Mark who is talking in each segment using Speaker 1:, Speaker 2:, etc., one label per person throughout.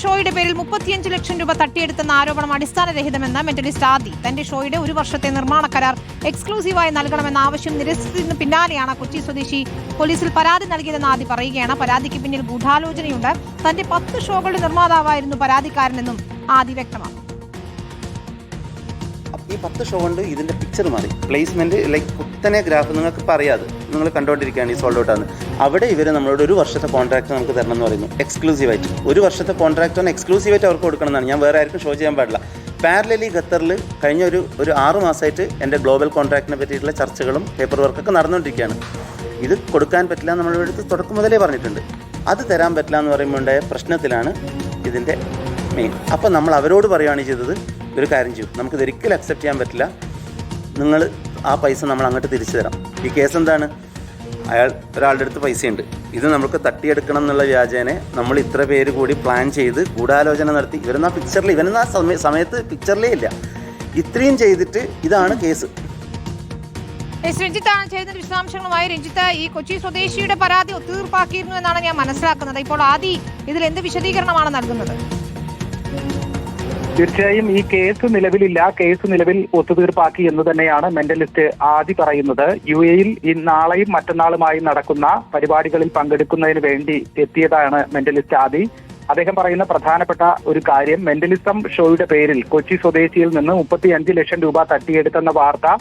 Speaker 1: ഷോയുടെ പേരിൽ മുപ്പത്തിയഞ്ച് ലക്ഷം രൂപ തട്ടിയെടുത്തെന്ന ആരോപണം അടിസ്ഥാനരഹിതമെന്ന് മെന്റലിസ്റ്റ് ആദി. തന്റെ ഷോയുടെ ഒരു വർഷത്തെ നിർമ്മാണ കരാർ എക്സ്ക്ലൂസീവായി നൽകണമെന്ന ആവശ്യം നിരസിച്ചതിന് പിന്നാലെയാണ് കൊച്ചി സ്വദേശി പോലീസിൽ പരാതി നൽകിയതെന്ന് ആദി പറയുകയാണ്. പരാതിക്ക് പിന്നിൽ ഗൂഢാലോചനയുണ്ട്. തന്റെ പത്ത് ഷോകളുടെ നിർമ്മാതാവായിരുന്നു പരാതിക്കാരനെന്നും ആദി വ്യക്തമാക്കി.
Speaker 2: ഈ പത്ത് ഷോ കൊണ്ട് ഇതിന്റെ പിക്ചർ മാറി. പ്ലേസ്മെന്റ് ലൈക്ക് കുത്തനെ ഗ്രാഫ് നിങ്ങൾക്ക് പറയാതെ. നിങ്ങൾ കണ്ടുകൊണ്ടിരിക്കുകയാണ് ഈ സോൾഡ് ഔട്ടാണ് അവിടെ ഇവർ നമ്മളോട് ഒരു വർഷത്തെ കോൺട്രാക്ട് നമുക്ക് തരണം എന്ന് പറയുന്നു. എക്സ്ക്ലൂസീവ് ആയിട്ട്. ഒരു വർഷത്തെ കോൺട്രാക്ട് ഒന്ന് എക്സ്ക്ലൂസീവ് ആയിട്ട് അവർക്ക് കൊടുക്കണമെന്നാണ്. ഞാൻ വേറെ ആർക്കും ഷോ ചെയ്യാൻ പാടില്ല. പാരലലി ഖത്തറിൽ കഴിഞ്ഞ ഒരു ഒരു ആറ് മാസമായിട്ട് എന്റെ ഗ്ലോബൽ കോൺട്രാക്റ്റിനെ പറ്റിയിട്ടുള്ള ചർച്ചകളും പേപ്പർ വർക്കൊക്കെ നടന്നുകൊണ്ടിരിക്കുകയാണ്. ഇത് കൊടുക്കാൻ പറ്റില്ല നമ്മുടെ അടുത്ത് തുടക്കം മുതലേ പറഞ്ഞിട്ടുണ്ട്. അത് തരാൻ പറ്റില്ല എന്ന് പറയുമ്പോൾ പ്രശ്നത്തിലാണ് ഇതിന്റെ മെയിൻ അപ്പോൾ നമ്മൾ അവരോട് പറയുകയാണ് ചെയ്തത് ഒരു കാര്യം ചെയ്യും. നമുക്കിത് ഒരിക്കലും അക്സെപ്റ്റ് ചെയ്യാൻ പറ്റില്ല. നിങ്ങൾ ആ പൈസ നമ്മൾ അങ്ങോട്ട് തിരിച്ചു തരാം. ഈ കേസ് എന്താണ്? അയാൾ ഒരാളുടെ അടുത്ത് പൈസയുണ്ട്. ഇത് നമുക്ക് തട്ടിയെടുക്കണം എന്നുള്ള വ്യാജേനെ നമ്മൾ ഇത്ര പേര് കൂടി പ്ലാൻ ചെയ്ത് ഗൂഢാലോചന നടത്തി. ഇവരെന്നാ പിക്ചറിൽ ഇവരൊന്നും ആ സമയ സമയത്ത് പിക്ചറിലേ ഇല്ല. ഇത്രയും ചെയ്തിട്ട് ഇതാണ് കേസ്
Speaker 1: രഞ്ജിത്താണ് ചെയ്ത വിശദാംശങ്ങളുമായി രഞ്ജിത്ത് ഈ കൊച്ചി സ്വദേശിയുടെ പരാതി ഒത്തുതീർപ്പാക്കിയിരുന്നു എന്നാണ് ഞാൻ മനസ്സിലാക്കുന്നത്. ഇപ്പോൾ ആദി ഇതിൽ എന്ത് വിശദീകരണമാണ് നൽകുന്നത്?
Speaker 3: തീർച്ചയായും ഈ കേസ് നിലവിലില്ല. കേസ് നിലവിൽ ഒത്തുതീർപ്പാക്കി എന്ന് തന്നെയാണ് മെന്റലിസ്റ്റ് ആദി പറയുന്നത്. യു എയിൽ ഈ നാളെയും മറ്റന്നാളുമായി നടക്കുന്ന പരിപാടികളിൽ പങ്കെടുക്കുന്നതിന് വേണ്ടി എത്തിയതാണ് മെന്റലിസ്റ്റ് ആദി. അദ്ദേഹം പറയുന്ന പ്രധാനപ്പെട്ട ഒരു കാര്യം മെന്റലിസം ഷോയുടെ പേരിൽ കൊച്ചി സ്വദേശിയിൽ നിന്ന് മുപ്പത്തിയഞ്ച് ലക്ഷം രൂപ തട്ടിയെടുത്തെന്ന വാർത്ത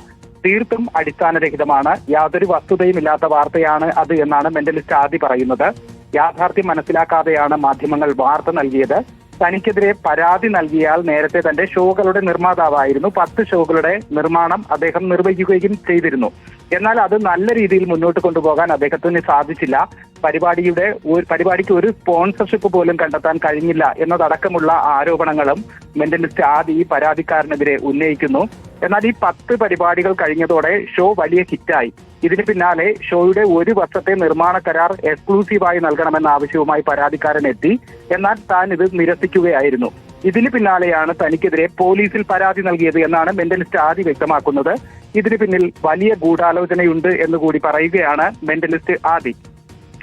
Speaker 3: തീർത്തും അടിസ്ഥാനരഹിതമാണ്. യാതൊരു വസ്തുതയും ഇല്ലാത്ത വാർത്തയാണ് അത് എന്നാണ് മെന്റലിസ്റ്റ് ആദി പറയുന്നത്. യാഥാർത്ഥ്യം മനസ്സിലാക്കാതെയാണ് മാധ്യമങ്ങൾ വാർത്ത നൽകിയത്. തനിക്കെതിരെ പരാതി നൽകിയാൽ നേരത്തെ തന്റെ ഷോകളുടെ നിർമ്മാതാവായിരുന്നു. പത്ത് ഷോകളുടെ നിർമ്മാണം അദ്ദേഹം നിർവഹിക്കുകയും ചെയ്തിരുന്നു. എന്നാൽ അത് നല്ല രീതിയിൽ മുന്നോട്ട് കൊണ്ടുപോകാൻ അദ്ദേഹത്തിന് സാധിച്ചില്ല. പരിപാടിയുടെ പരിപാടിക്ക് ഒരു സ്പോൺസർഷിപ്പ് പോലും കണ്ടെത്താൻ കഴിഞ്ഞില്ല എന്നതടക്കമുള്ള ആരോപണങ്ങളും മെന്റലിസ്റ്റ് ആദി പരാതിക്കാരനെതിരെ ഉന്നയിക്കുന്നു. എന്നാൽ ഈ പത്ത് പരിപാടികൾ കഴിഞ്ഞതോടെ ഷോ വലിയ ഹിറ്റായി. ഇതിന് പിന്നാലെ ഷോയുടെ ഒരു വർഷത്തെ നിർമ്മാണ കരാർ എക്സ്ക്ലൂസീവായി നൽകണമെന്ന ആവശ്യവുമായി പരാതിക്കാരൻ എത്തി എന്നാൽ താൻ ഇത് നിരസിക്കുകയായിരുന്നു. ഇതിന് പിന്നാലെയാണ് തനിക്കെതിരെ പോലീസിൽ പരാതി നൽകിയത് എന്നാണ് മെന്റലിസ്റ്റ് ആദി വ്യക്തമാക്കുന്നത്. ഇതിന് പിന്നിൽ വലിയ ഗൂഢാലോചനയുണ്ട് എന്ന് കൂടി പറയുകയാണ് മെന്റലിസ്റ്റ് ആദി.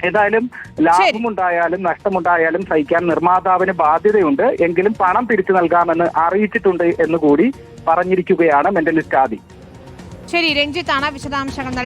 Speaker 3: ഏതായാലും ലാഭമുണ്ടായാലും നഷ്ടമുണ്ടായാലും സഹിക്കാൻ നിർമ്മാതാവിന് ബാധ്യതയുണ്ട്. എങ്കിലും പണം തിരിച്ചു നൽകാമെന്ന് അറിയിച്ചിട്ടുണ്ട് എന്ന് കൂടി പറഞ്ഞിരിക്കുകയാണ് മെന്റലിസ്റ്റ് ആദി.
Speaker 1: ശരി രഞ്ജിത്താണ് വിശദാംശങ്ങൾ